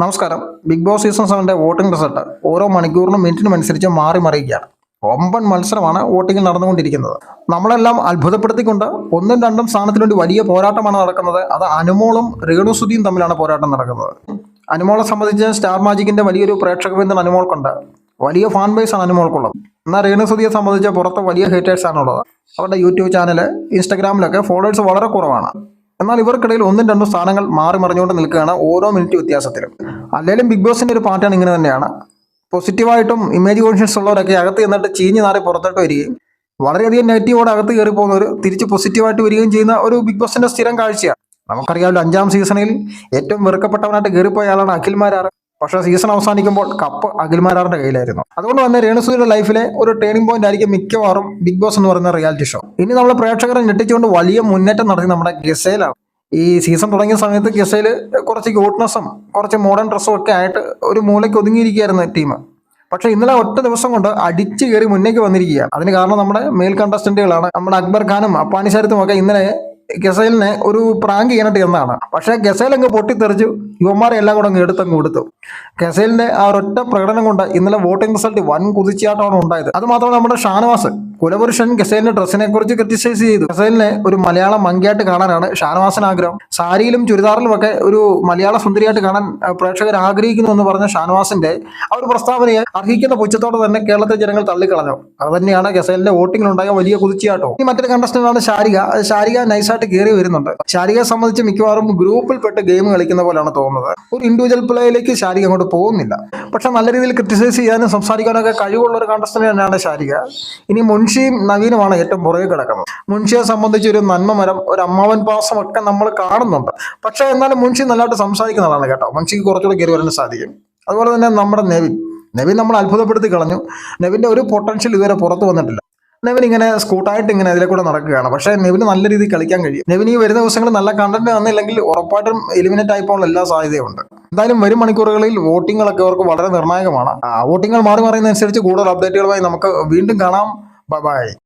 നമസ്കാരം. Big Boss season സെവന്റെ voting result ഓരോ മണിക്കൂറിനും മിനിറ്റിനും അനുസരിച്ച് മാറി മറിയുകയാണ്. ഒമ്പൻ മത്സരമാണ് വോട്ടിംഗ് നടന്നുകൊണ്ടിരിക്കുന്നത്. നമ്മളെല്ലാം അത്ഭുതപ്പെടുത്തിക്കൊണ്ട് ഒന്നും രണ്ടും സ്ഥാനത്തിന് വേണ്ടി വലിയ പോരാട്ടമാണ് നടക്കുന്നത്. അത് അനുമോളും രേണുസുതിയും തമ്മിലാണ് പോരാട്ടം നടക്കുന്നത്. അനുമോളെ സംബന്ധിച്ച് സ്റ്റാർ മാജിക്കിന്റെ വലിയൊരു പ്രേക്ഷക ബന്ധം അനുമോൾക്കുണ്ട്. വലിയ ഫാൻ ബേസ് ആണ് അനുമോൾക്കുള്ളത്. എന്നാൽ രേണുസുതിയെ സംബന്ധിച്ച് പുറത്ത് വലിയ ഹേറ്റേഴ്സാണുള്ളത് അവരുടെ യൂട്യൂബ് ചാനൽ ഇൻസ്റ്റഗ്രാമിലൊക്കെ ഫോളോവേഴ്സ് വളരെ കുറവാണ്. എന്നാൽ ഇവർക്കിടയിൽ ഒന്നും രണ്ടും സ്ഥാനങ്ങൾ മാറി മറിഞ്ഞുകൊണ്ട് നിൽക്കുകയാണ് ഓരോ മിനിറ്റ് വ്യത്യാസത്തിലും. അല്ലെങ്കിലും ബിഗ് ബോസിന്റെ ഒരു പാറ്റേൺ ഇങ്ങനെ തന്നെയാണ്. പോസിറ്റീവായിട്ടും ഇമേജ് കോൺഷ്യൻസ് ഉള്ളവരൊക്കെ അകത്ത് ചെന്നിട്ട് ചീഞ്ഞ് നാറി പുറത്തോട്ട് വരികയും വളരെയധികം നെഗറ്റീവോടെ അകത്ത് കയറി പോകുന്നവർ തിരിച്ച് പോസിറ്റീവായിട്ട് വരികയും ചെയ്യുന്ന ഒരു ബിഗ് ബോസിന്റെ സ്ഥിരം കാഴ്ചയാണ്. നമുക്കറിയാമല്ലോ അഞ്ചാം സീസണിൽ ഏറ്റവും വെറുക്കപ്പെട്ടവനായിട്ട് കയറിപ്പോയ ആളാണ് അഖിൽമാരാർ. പക്ഷേ സീസൺ അവസാനിക്കുമ്പോൾ കപ്പ് അഖിൽമാരാറിന്റെ കയ്യിലായിരുന്നു. അതുകൊണ്ട് തന്നെ രേണുസൂരിയുടെ ലൈഫിലെ ഒരു ടേണിംഗ് പോയിന്റ് ആയിരിക്കും മിക്കവാറും ബിഗ് ബോസ് എന്ന് പറയുന്ന റിയാലിറ്റി ഷോ ഇനി നമ്മൾ പ്രേക്ഷകരെ ഞെട്ടിച്ചുകൊണ്ട് വലിയ മുന്നേറ്റം നടത്തി നമ്മുടെ ഗസയിലാണ്. ഈ സീസൺ തുടങ്ങിയ സമയത്ത് ഗസയിൽ കുറച്ച് ക്യൂട്ട്നെസ്സും കുറച്ച് മോഡേൺ ഡ്രസ്സും ഒക്കെ ആയിട്ട് ഒരു മൂലയ്ക്ക് ഒതുങ്ങിയിരിക്കുകയായിരുന്നു ടീം പക്ഷേ ഇന്നലെ ഒറ്റ ദിവസം കൊണ്ട് അടിച്ചു കയറി മുന്നേക്ക് വന്നിരിക്കുകയാണ്. അതിന് കാരണം നമ്മുടെ മെയിൽ കണ്ടസ്റ്റന്റുകളാണ് നമ്മുടെ അക്ബർ ഖാനും അപ്പാനിശാരത്തും ഒക്കെ ഇന്നലെ ഗസൈലിനെ ഒരു പ്രാങ്ക് ചെയ്യാനായിട്ട് എന്നാണ് പക്ഷേ ഗസൈൽ അങ്ങ് പൊട്ടിത്തെറിച്ചു. യുവന്മാരെ എല്ലാം കൂടെ അങ്ങ് എടുത്തങ്ങ് കൊടുത്തു. ഗസേലിന്റെ ആ ഒരൊറ്റ പ്രകടനം കൊണ്ട് ഇന്നലെ വോട്ടിംഗ് റിസൾട്ട് വൻ കുതിച്ചാട്ടമാണ് ഉണ്ടായത്. അത് മാത്രമല്ല നമ്മുടെ ഷാനവാസ് കുലപുരുഷൻ ഗസേലിന്റെ ഡ്രസ്സിനെ കുറിച്ച് ക്രിറ്റിസൈസ് ചെയ്തു. ഗസേലിനെ ഒരു മലയാളം മങ്കിയായിട്ട് കാണാനാണ് ഷാനവാസൻ ആഗ്രഹം. സാരിയിലും ചുരിദാറിലും ഒക്കെ ഒരു മലയാള സുന്ദരിയായിട്ട് കാണാൻ പ്രേക്ഷകർ ആഗ്രഹിക്കുന്നു എന്ന് പറഞ്ഞ ഷാനവാസിന്റെ ആ ഒരു പ്രസ്താവനയെ അർഹിക്കുന്ന പുച്ഛത്തോടെ തന്നെ കേരളത്തെ ജനങ്ങൾ തള്ളിക്കളഞ്ഞു. അത് തന്നെയാണ് ഗസൈലിന്റെ വോട്ടിങ്ങിലുണ്ടായ വലിയ കുതിച്ചിയാട്ടോ ഈ മറ്റൊരു കണ്ടസ്റ്റന്റാണ് ശാരിക. ശാരിക നൈസായിട്ട് കയറി വരുന്നുണ്ട്. ശാരികയെ സംബന്ധിച്ച് മിക്കവാറും ഗ്രൂപ്പിൽ ഗ്രൂപ്പിൽപ്പെട്ട് ഗെയിം കളിക്കുന്ന പോലെയാണ് തോന്നുന്നത്. ഒരു ഇൻഡിവിജ്വൽ പ്ലേയിലേക്ക് ശാരിക അങ്ങോട്ട് പോകുന്നില്ല. പക്ഷെ നല്ല രീതിയിൽ ക്രിറ്റിസൈസ് ചെയ്യാനും സംസാരിക്കാനൊക്കെ കഴിവുള്ള ഒരു കണ്ടസ്റ്റന്റ് തന്നെയാണ് ശാരിക. ഇനി മുൻഷിയും നവീനുമാണ് ഏറ്റവും പുറകെ കിടക്കുന്നത്. മുൻഷിയെ സംബന്ധിച്ച് ഒരു നന്മ മരം ഒരു അമ്മാവൻ പാസം ഒക്കെ നമ്മൾ കാണുന്നുണ്ട്. പക്ഷേ എന്നാലും മുൻഷി നല്ലതായിട്ട് സംസാരിക്കുന്നതാണ് കേട്ടോ. മുൻഷിക്ക് കുറച്ചുകൂടെ കയറി വരാൻ സാധിക്കും അതുപോലെ തന്നെ നമ്മുടെ നെവിൻ. നെവിൻ നമ്മൾ അത്ഭുതപ്പെടുത്തി കളഞ്ഞു. നെവിന്റെ ഒരു പൊട്ടൻഷ്യൽ ഇതുവരെ പുറത്തു വന്നിട്ടില്ല. നെവിൻ ഇങ്ങനെ സ്കൂട്ടായിട്ട് ഇങ്ങനെ അതിലെ കൂടെ നടക്കുകയാണ്. പക്ഷേ നെവിന് നല്ല രീതിയിൽ കളിക്കാൻ കഴിയും. നെവിന് ഈ വരുന്ന ദിവസങ്ങളിൽ നല്ല കണ്ടന്റ് വന്നില്ലെങ്കിൽ ഉറപ്പായിട്ടും എലിമിനേറ്റ് ആയി പോകാനുള്ള എല്ലാ സാധ്യതയുണ്ട് എന്തായാലും വരും മണിക്കൂറുകളിൽ വോട്ടിങ്ങുകളൊക്കെ അവർക്ക് വളരെ നിർണായകമാണ്. വോട്ടിങ്ങുകൾ മാറി മാറുന്നതനുസരിച്ച് കൂടുതൽ അപ്ഡേറ്റുകളുമായി നമുക്ക് വീണ്ടും കാണാം. Bye bye.